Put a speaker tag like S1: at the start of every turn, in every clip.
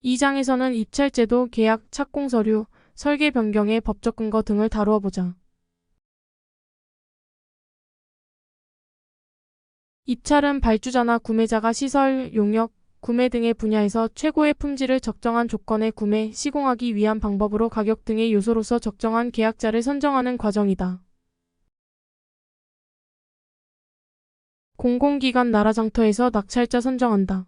S1: 이 장에서는 입찰제도, 계약, 착공 서류, 설계 변경의 법적 근거 등을 다루어 보자. 입찰은 발주자나 구매자가 시설, 용역, 구매 등의 분야에서 최고의 품질을 적정한 조건에 구매, 시공하기 위한 방법으로 가격 등의 요소로서 적정한 계약자를 선정하는 과정이다. 공공기관 나라장터에서 낙찰자 선정한다.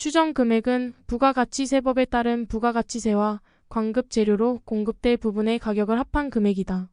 S1: 추정 금액은 부가가치세법에 따른 부가가치세와 광급 재료로 공급될 부분의 가격을 합한 금액이다.